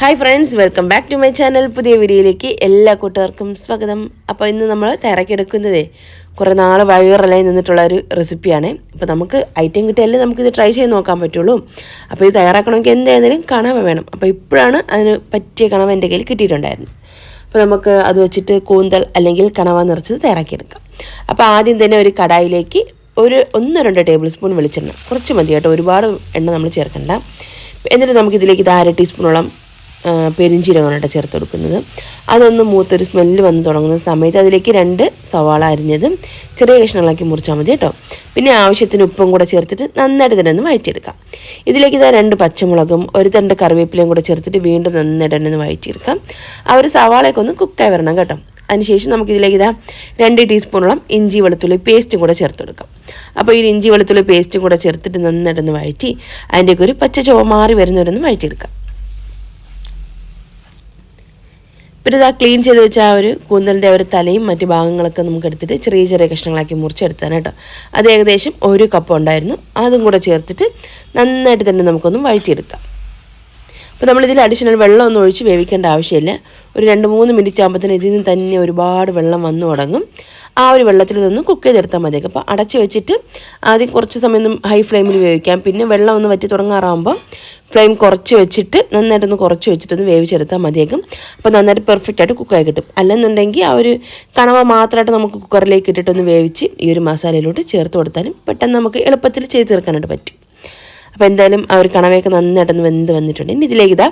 Hi friends welcome back to my channel പുതിയ വീഡിയോയിലേക്ക് എല്ലാ കൂട്ടുകാർക്കും സ്വാഗതം. അപ്പോൾ ഇന്ന് നമ്മൾ തയ്യാറാക്കിയെടുക്കുന്നതേ കുറേ നാൾ വൈറലായി നിന്നിട്ടുള്ള ഒരു റെസിപ്പിയാണ് അപ്പോൾ നമുക്ക് ഐറ്റം കിട്ടിയാലേ നമുക്കിത് ട്രൈ ചെയ്ത് നോക്കാൻ പറ്റുള്ളൂ. അപ്പോൾ ഇത് തയ്യാറാക്കണമെങ്കിൽ എന്തായാലും കണവ വേണം. അപ്പോൾ ഇപ്പോഴാണ് അതിന് പറ്റിയ കണവ എന്റെ കയ്യിൽ കിട്ടിയിട്ടുണ്ടായിരുന്നത്. അപ്പോൾ നമുക്ക് അത് വെച്ചിട്ട് കൂന്തൽ അല്ലെങ്കിൽ കണവ നിറച്ചത് തയ്യാറാക്കിയെടുക്കാം. അപ്പോൾ ആദ്യം തന്നെ ഒരു കടായിലേക്ക് ഒരു ഒന്ന് രണ്ട് ടേബിൾ സ്പൂൺ വെളിച്ചെണ്ണ കുറച്ച് മതി കേട്ടോ ഒരുപാട് എണ്ണ നമ്മൾ ചേർക്കണ്ട. എന്നിട്ട് നമുക്കിതിലേക്ക് ഇത് അര ടീസ്പൂണോളം പെരിഞ്ചീരകമാണ് കേട്ടോ ചേർത്ത് കൊടുക്കുന്നത് അതൊന്ന് മൂത്തൊരു സ്മെല്ല് വന്ന് തുടങ്ങുന്ന സമയത്ത് അതിലേക്ക് രണ്ട് സവാള അരിഞ്ഞതും ചെറിയ കഷ്ണങ്ങളാക്കി മുറിച്ചാൽ മതി കേട്ടോ. പിന്നെ ആവശ്യത്തിന് ഉപ്പും കൂടെ ചേർത്തിട്ട് നന്നായിട്ട് തന്നെ ഒന്ന് വഴറ്റിയെടുക്കാം. ഇതിലേക്ക് ഇതാ രണ്ട് പച്ചമുളകും ഒരു തണ്ട് കറിവേപ്പിലയും കൂടെ ചേർത്തിട്ട് വീണ്ടും നന്നായിട്ട് തന്നെ ഒന്ന് വഴറ്റിയെടുക്കാം. ആ ഒരു സവാളയൊക്കെ ഒന്ന് കുക്കായി വരണം കേട്ടോ. അതിനുശേഷം നമുക്കിതിലേക്ക് ഇതാ രണ്ട് ടീസ്പൂണോളം ഇഞ്ചി വെളുത്തുള്ളി പേസ്റ്റും കൂടെ ചേർത്ത് കൊടുക്കാം അപ്പോൾ ഈ ഇഞ്ചി വെളുത്തുള്ളി പേസ്റ്റും കൂടെ ചേർത്തിട്ട് നന്നായിട്ടൊന്ന് വഴറ്റി അതിന്റെയൊക്കെ ഒരു പച്ച ചുവ മാറി വരുന്നവരൊന്ന് വഴറ്റിയെടുക്കാം. പിന്നെ ഇതാ ക്ലീൻ ചെയ്ത് വെച്ച ആ ഒരു കൂന്തലിന്റെ ഒരു തലയും മറ്റു ഭാഗങ്ങളൊക്കെ നമുക്ക് എടുത്തിട്ട് ചെറിയ ചെറിയ കഷ്ണങ്ങളാക്കി മുറിച്ചെടുത്താണ് കേട്ടോ. അത് ഏകദേശം ഒരു കപ്പ് ഉണ്ടായിരുന്നു. അതും കൂടെ ചേർത്തിട്ട് നന്നായിട്ട് തന്നെ നമുക്കൊന്ന് വഴറ്റിയെടുക്കാം. അപ്പോൾ നമ്മളിതിൽ അഡീഷണൽ വെള്ളമൊന്നും ഒഴിച്ച് വേവിക്കേണ്ട ആവശ്യമില്ല. ഒരു രണ്ട് മൂന്ന് മിനിറ്റ് ആകുമ്പോഴത്തേന് ഇതിൽ നിന്ന് തന്നെ ഒരുപാട് വെള്ളം വന്നു തുടങ്ങും. ആ ഒരു വെള്ളത്തിൽ നിന്ന് കുക്ക് ചെയ്തെടുത്താൽ മതി. അപ്പോൾ അടച്ച് വെച്ചിട്ട് ആദ്യം കുറച്ച് സമയം ഹൈ ഫ്ലെയിമിൽ വേവിക്കാം. പിന്നെ വെള്ളം ഒന്ന് വറ്റി തുടങ്ങാറാകുമ്പോൾ ഫ്ലെയിം കുറച്ച് വെച്ചിട്ട് നന്നായിട്ടൊന്ന് കുറച്ച് വെച്ചിട്ട് ഒന്ന് വേവിച്ചെടുത്താൽ മതിയേക്കും അപ്പോൾ നന്നായിട്ട് പെർഫെക്റ്റ് ആയിട്ട് കുക്കായി കിട്ടും. അല്ലെന്നുണ്ടെങ്കിൽ ആ ഒരു കണവ മാത്രമായിട്ട് നമുക്ക് കുക്കറിലേക്ക് ഇട്ടിട്ടൊന്ന് വേവിച്ച് ഈ ഒരു മസാലയിലോട്ട് ചേർത്ത് കൊടുത്താലും പെട്ടെന്ന് നമുക്ക് എളുപ്പത്തിൽ ചെയ്ത് തീർക്കാനായിട്ട് പറ്റും. അപ്പോൾ എന്തായാലും ആ ഒരു കണവയൊക്കെ നന്നായിട്ടൊന്ന് വെന്ത് വന്നിട്ടുണ്ട്. ഇനി ഇതിലേക്ക് ഇതാ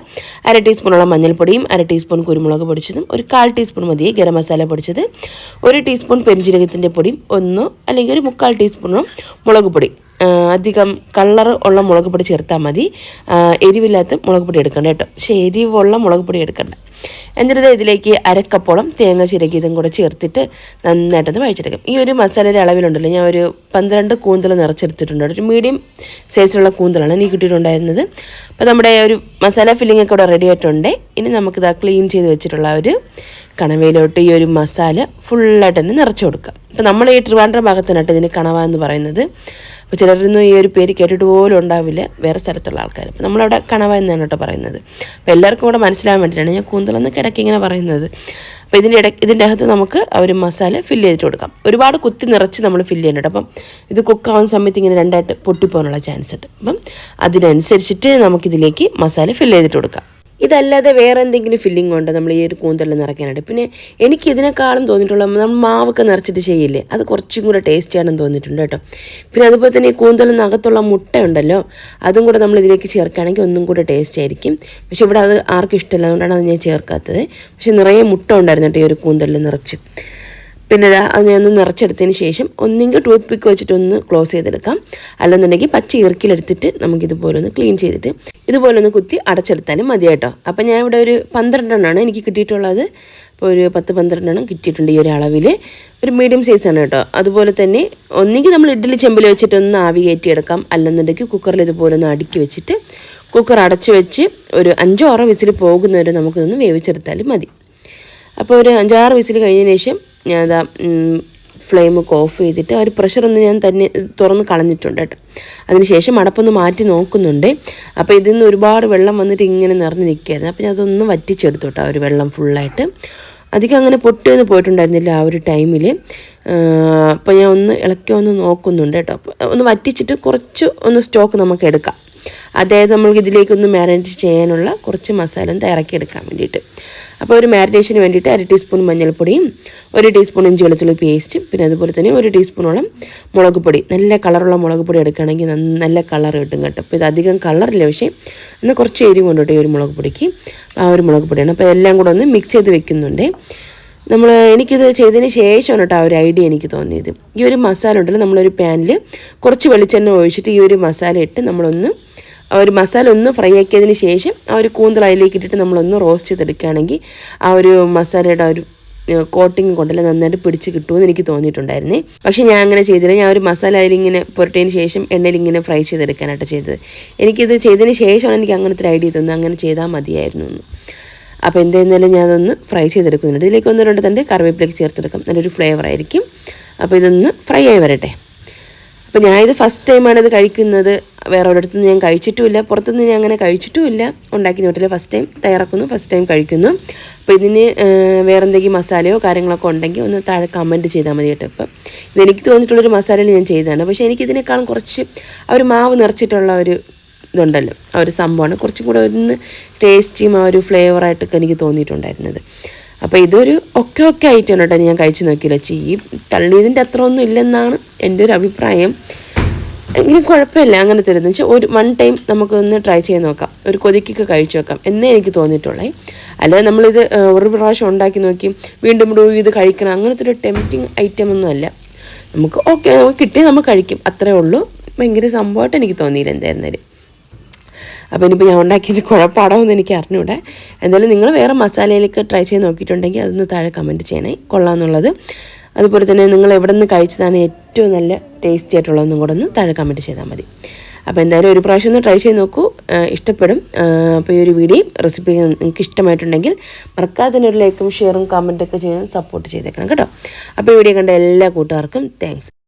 അര ടീസ്പൂണോളം മഞ്ഞൾപ്പൊടിയും അര ടീസ്പൂൺ കുരുമുളക് പൊടിച്ചതും ഒരു കാൽ ടീസ്പൂൺ മതി ഗരം മസാല പൊടിച്ചത് ഒരു ടീസ്പൂൺ പെരിഞ്ജീരകത്തിന്റെ പൊടിയും ഒന്നോ അല്ലെങ്കിൽ ഒരു മുക്കാൽ ടീസ്പൂണും മുളക് പൊടി. അധികം കളർ ഉള്ള മുളക് പൊടി ചേർത്താൽ മതി. എരിവില്ലാത്ത മുളക് പൊടി എടുക്കണ്ട കേട്ടോ. പക്ഷേ എരിവുള്ള മുളക് പൊടി എടുക്കണ്ട. എന്നിട്ട് ഇതിലേക്ക് അരക്കപ്പോളം തേങ്ങ ചിരകിയതും കൂടെ ചേർത്തിട്ട് നന്നായിട്ടൊന്ന് വഴിച്ചെടുക്കാം ഈ ഒരു മസാലയുടെ അളവിലുണ്ടല്ലോ ഞാൻ ഒരു പന്ത്രണ്ട് കൂന്തൽ നിറച്ചെടുത്തിട്ടുണ്ട്. ഒരു മീഡിയം സൈസിലുള്ള കൂന്തലാണ് എനിക്ക് കിട്ടിയിട്ടുണ്ടായിരുന്നത്. അപ്പോൾ നമ്മുടെ ഒരു മസാല ഫില്ലിംഗ് ഒക്കെ ഇവിടെ റെഡി ആയിട്ടുണ്ട്. ഇനി നമുക്കിത് ക്ലീൻ ചെയ്ത് വെച്ചിട്ടുള്ള ഒരു കണവയിലോട്ട് ഈ ഒരു മസാല ഫുള്ളായിട്ട് തന്നെ നിറച്ചു കൊടുക്കാം. അപ്പോൾ നമ്മൾ ഈ ട്രിവാൻഡ്രം ഭാഗത്തിനായിട്ട് ഇതിന് കണവ എന്ന് പറയുന്നത്. അപ്പോൾ ചിലരൊന്നും ഈ ഒരു പേര് കേട്ടിട്ട് പോലും ഉണ്ടാവില്ല. വേറെ സ്ഥലത്തുള്ള ആൾക്കാർ അപ്പോൾ നമ്മളവിടെ കണവ എന്നാണ് കേട്ടോ പറയുന്നത്. അപ്പോൾ എല്ലാവർക്കും കൂടെ മനസ്സിലാകാൻ വേണ്ടിയിട്ടാണ് ഞാൻ കൂന്തലെന്ന് കിടക്കി ഇങ്ങനെ പറയുന്നത്. അപ്പോൾ ഇതിന്റെ ഇട ഇതിന്റെ അകത്ത് നമുക്ക് ആ ഒരു മസാല ഫില്ല് ചെയ്തിട്ട് കൊടുക്കാം. ഒരുപാട് കുത്തി നിറച്ച് നമ്മൾ ഫില്ല് ചെയ്യണം കേട്ടോ അപ്പം ഇത് കുക്കാവുന്ന സമയത്ത് ഇങ്ങനെ രണ്ടായിട്ട് പൊട്ടിപ്പോകാനുള്ള ചാൻസ് ഉണ്ട്. അപ്പം അതിനനുസരിച്ചിട്ട് നമുക്കിതിലേക്ക് മസാല ഫില്ല് ചെയ്തിട്ട് കൊടുക്കാം. ഇതല്ലാതെ വേറെ എന്തെങ്കിലും ഫില്ലിംഗ് ഉണ്ടോ? നമ്മൾ ഈ ഒരു കൂന്തലിൽ നിറയ്ക്കാനായിട്ട്. പിന്നെ എനിക്ക് ഇതിനേക്കാളും തോന്നിയിട്ടുള്ള നമ്മൾ മാവൊക്കെ നിറച്ചിട്ട് ചെയ്യില്ലേ? അത് കുറച്ചും കൂടെ ടേസ്റ്റി ആണെന്ന് തോന്നിയിട്ടുണ്ട് കേട്ടോ. പിന്നെ അതുപോലെ തന്നെ ഈ കൂന്തലിനകത്തുള്ള മുട്ട ഉണ്ടല്ലോ അതും കൂടെ നമ്മൾ ഇതിലേക്ക് ചേർക്കുകയാണെങ്കിൽ ഒന്നും കൂടെ ടേസ്റ്റ് ആയിരിക്കും. പക്ഷേ ഇവിടെ അത് ആർക്കും ഇഷ്ടമല്ല. അതുകൊണ്ടാണ് അത് ഞാൻ ചേർക്കാത്തത്. പക്ഷേ നിറയെ മുട്ട ഉണ്ടായിരുന്നു കേട്ടോ ഈ ഒരു കൂന്തലിൽ നിറച്ച്. പിന്നെ അത് ഞാനൊന്ന് നിറച്ചെടുത്തതിന് ശേഷം ഒന്നെങ്കിൽ ടൂത്ത് പിക്ക് വെച്ചിട്ടൊന്ന് ക്ലോസ് ചെയ്തെടുക്കാം. അല്ലെന്നുണ്ടെങ്കിൽ പച്ച ഇറക്കിലെടുത്തിട്ട് നമുക്കിതുപോലെ ഒന്ന് ക്ലീൻ ചെയ്തിട്ട് ഇതുപോലെ ഒന്ന് കുത്തി അടച്ചെടുത്താലും മതി കേട്ടോ. അപ്പം ഞാൻ ഇവിടെ ഒരു പന്ത്രണ്ടെണ്ണമാണ് എനിക്ക് കിട്ടിയിട്ടുള്ളത്. അപ്പോൾ ഒരു പത്ത് പന്ത്രണ്ടെണ്ണം കിട്ടിയിട്ടുണ്ട് ഈ ഒരു അളവിൽ ഒരു മീഡിയം സൈസാണ് കേട്ടോ. അതുപോലെ തന്നെ ഒന്നെങ്കിൽ നമ്മൾ ഇഡ്ഡലി ചെമ്പിൽ വെച്ചിട്ടൊന്ന് ആവി കയറ്റിയെടുക്കാം. അല്ലെന്നുണ്ടെങ്കിൽ കുക്കറിൽ ഇതുപോലെ ഒന്ന് അടുക്കി വെച്ചിട്ട് കുക്കർ അടച്ചു വെച്ച് ഒരു അഞ്ചോ ആറോ വിസിൽ പോകുന്നവരെ നമുക്കിതൊന്ന് വേവിച്ചെടുത്താലും മതി. അപ്പോൾ ഒരു അഞ്ചാറ് വിസിൽ കഴിഞ്ഞതിന് ശേഷം ഞാൻ ഫ്ലെയിം ഒക്കെ ഓഫ് ചെയ്തിട്ട് ആ ഒരു പ്രഷറൊന്ന് ഞാൻ തന്നെ തുറന്ന് കളഞ്ഞിട്ടുണ്ട് കേട്ടോ. അതിനുശേഷം അടപ്പൊന്ന് മാറ്റി നോക്കുന്നുണ്ട്. അപ്പോൾ ഇതിൽ നിന്ന് ഒരുപാട് വെള്ളം വന്നിട്ട് ഇങ്ങനെ നിറഞ്ഞ് നിൽക്കുകയായിരുന്നു അപ്പോൾ ഞാൻ അതൊന്ന് വറ്റിച്ചെടുത്തു കേട്ടോ ആ ഒരു വെള്ളം ഫുള്ളായിട്ട് അധികം അങ്ങനെ പൊട്ടിയൊന്നും പോയിട്ടുണ്ടായിരുന്നില്ല ആ ഒരു ടൈമിൽ അപ്പോൾ ഞാൻ ഒന്ന് ഇളക്കി ഒന്ന് നോക്കുന്നുണ്ട് കേട്ടോ. ഒന്ന് വറ്റിച്ചിട്ട് കുറച്ച് ഒന്ന് സ്റ്റോക്ക് നമുക്ക് എടുക്കാം. അതായത് നമ്മൾക്ക് ഇതിലേക്കൊന്ന് മാരിനേറ്റ് ചെയ്യാനുള്ള കുറച്ച് മസാല തയ്യാറാക്കി എടുക്കാൻ വേണ്ടിയിട്ട്. അപ്പോൾ ഒരു മാരിനേഷന് വേണ്ടിയിട്ട് അര ടീസ്പൂൺ മഞ്ഞൾപ്പൊടിയും ഒരു ടീസ്പൂൺ ഇഞ്ചി വെളുത്തുള്ളി പേസ്റ്റും പിന്നെ അതുപോലെ തന്നെ ഒരു ടീസ്പൂണോളം മുളക് പൊടി. നല്ല കളറുള്ള മുളക് പൊടി എടുക്കുകയാണെങ്കിൽ നല്ല കളർ കിട്ടും കേട്ടോ. അപ്പോൾ ഇത് അധികം കളറില്ല പക്ഷേ എന്നാൽ കുറച്ച് എരിവ് കൊണ്ടോട്ടെ ഒരു മുളക് പൊടിക്ക്. ആ ഒരു മുളക് പൊടിയാണ്. അപ്പോൾ എല്ലാം കൂടെ ഒന്ന് മിക്സ് ചെയ്ത് വെക്കുന്നുണ്ട്. നമ്മൾ എനിക്കിത് ചെയ്തതിന് ശേഷമാണ് കേട്ടോ ആ ഒരു ഐഡിയ എനിക്ക് തോന്നിയത്. ഈ ഒരു മസാല ഉണ്ടല്ലോ നമ്മളൊരു പാനിൽ കുറച്ച് വെളിച്ചെണ്ണ ഒഴിച്ചിട്ട് ഈ ഒരു മസാല ഇട്ട് നമ്മളൊന്ന് ആ ഒരു മസാല ഒന്ന് ഫ്രൈ ആക്കിയതിന് ശേഷം ആ ഒരു കൂന്തൽ അതിലേക്ക് ഇട്ടിട്ട് നമ്മളൊന്ന് റോസ്റ്റ് ചെയ്തെടുക്കുകയാണെങ്കിൽ ആ ഒരു മസാലയുടെ ഒരു കോട്ടിങ് കൊണ്ടല്ല നന്നായിട്ട് പിടിച്ച് കിട്ടുമെന്ന് എനിക്ക് തോന്നിയിട്ടുണ്ടായിരുന്നേ. പക്ഷേ ഞാൻ അങ്ങനെ ചെയ്തില്ല. ഞാൻ ഒരു മസാല അതിലിങ്ങനെ പുരട്ടിയതിന് ശേഷം എണ്ണയിൽ ഇങ്ങനെ ഫ്രൈ ചെയ്തെടുക്കാനായിട്ട് ചെയ്തത്. എനിക്കിത് ചെയ്തതിന് ശേഷമാണ് എനിക്ക് അങ്ങനത്തെ ഒരു ഐഡിയ തോന്നുന്നത്. അങ്ങനെ ചെയ്താൽ മതിയായിരുന്നു എന്ന്. അപ്പോൾ എന്തായിരുന്നാലും ഞാനതൊന്ന് ഫ്രൈ ചെയ്തെടുക്കുന്നുണ്ട്. ഇതിലേക്ക് ഒന്ന് രണ്ട് തണ്ട് കറിവേപ്പിലേക്ക് ചേർത്തെടുക്കാം. നല്ലൊരു ഫ്ലേവർ ആയിരിക്കും. അപ്പോൾ ഇതൊന്ന് ഫ്രൈ ആയി വരട്ടെ. അപ്പോൾ ഞാനിത് ഫസ്റ്റ് ടൈമാണ് ഇത് കഴിക്കുന്നത്. വേറെ ഒരിടത്തു നിന്ന് ഞാൻ കഴിച്ചിട്ടുമില്ല. പുറത്തുനിന്ന് ഞാൻ അങ്ങനെ കഴിച്ചിട്ടുമില്ല. ഉണ്ടാക്കി നോട്ടില്ല ഫസ്റ്റ് ടൈം തയ്യാറാക്കുന്നു ഫസ്റ്റ് ടൈം കഴിക്കുന്നു. അപ്പോൾ ഇതിന് വേറെ എന്തെങ്കിലും മസാലയോ കാര്യങ്ങളൊക്കെ ഉണ്ടെങ്കിൽ ഒന്ന് താഴെ കമന്റ് ചെയ്താൽ മതി കേട്ടോ ഇപ്പം. ഇതെനിക്ക് തോന്നിയിട്ടുള്ളൊരു മസാലയിൽ ഞാൻ ചെയ്തതാണ്. പക്ഷേ എനിക്കിതിനേക്കാളും കുറച്ച് ആ ഒരു മാവ് നിറച്ചിട്ടുള്ള ഒരു ഇതുണ്ടല്ലോ. ആ ഒരു സംഭവമാണ്. കുറച്ചും കൂടെ ഒന്ന് ടേസ്റ്റിയും ആ ഒരു ഫ്ലേവറായിട്ടൊക്കെ എനിക്ക് തോന്നിയിട്ടുണ്ടായിരുന്നത്. അപ്പോൾ ഇതൊരു ഒക്കെ ഒക്കെ ആയിട്ടാണ് കേട്ടോ ഞാൻ കഴിച്ചു നോക്കിയില്ല ചീ തള്ളിയതിന്റെ അത്ര ഒന്നും ഇല്ലെന്നാണ് എന്റെ ഒരു അഭിപ്രായം. എങ്കിലും കുഴപ്പമില്ല അങ്ങനത്തെ ഒരു വെച്ചാൽ ഒരു വൺ ടൈം നമുക്കൊന്ന് ട്രൈ ചെയ്ത് നോക്കാം. ഒരു കൊതിക്കൊക്കെ കഴിച്ചു നോക്കാം എന്നേ എനിക്ക് തോന്നിയിട്ടുള്ളേ. അല്ലാതെ നമ്മളിത് ഒരു പ്രാവശ്യം ഉണ്ടാക്കി നോക്കി വീണ്ടും വീണ്ടും ഇത് കഴിക്കണം അങ്ങനത്തെ ഒരു ടെംപ്റ്റിങ് ഐറ്റം ഒന്നും അല്ല. നമുക്ക് ഓക്കെ നമുക്ക് കിട്ടിയാൽ നമുക്ക് കഴിക്കും. അത്രേ ഉള്ളൂ. ഭയങ്കര സംഭവമായിട്ട് എനിക്ക് തോന്നിയില്ല എന്തായിരുന്നാലും. അപ്പോൾ ഇനിയിപ്പോൾ ഞാൻ ഉണ്ടാക്കിയിട്ട് കുഴപ്പമാണോ എന്ന് എനിക്ക് അറിഞ്ഞൂടെ. എന്തായാലും നിങ്ങൾ വേറെ മസാലയിലേക്ക് ട്രൈ ചെയ്ത് നോക്കിയിട്ടുണ്ടെങ്കിൽ അതൊന്ന് താഴെ കമന്റ് ചെയ്യണേ. കൊള്ളാമെന്നുള്ളത് അതുപോലെ തന്നെ നിങ്ങൾ എവിടെ നിന്ന് കഴിച്ചതാണ് ഏറ്റവും നല്ല ടേസ്റ്റി ആയിട്ടുള്ളതെന്നും കൂടെ ഒന്ന് താഴെ കമന്റ് ചെയ്താൽ മതി. അപ്പോൾ എന്തായാലും ഒരു പ്രാവശ്യം ഒന്ന് ട്രൈ ചെയ്ത് നോക്കൂ. ഇഷ്ടപ്പെടും. അപ്പോൾ ഈ ഒരു വീഡിയോ റെസിപ്പി നിങ്ങൾക്ക് ഇഷ്ടമായിട്ടുണ്ടെങ്കിൽ മറക്കാതെ തന്നെ ഒരു ലൈക്കും ഷെയറും കമന്റൊക്കെ ചെയ്ത് സപ്പോർട്ട് ചെയ്തേക്കണം കേട്ടോ. അപ്പോൾ ഈ വീഡിയോ കണ്ട എല്ലാ കൂട്ടുകാർക്കും താങ്ക്സ്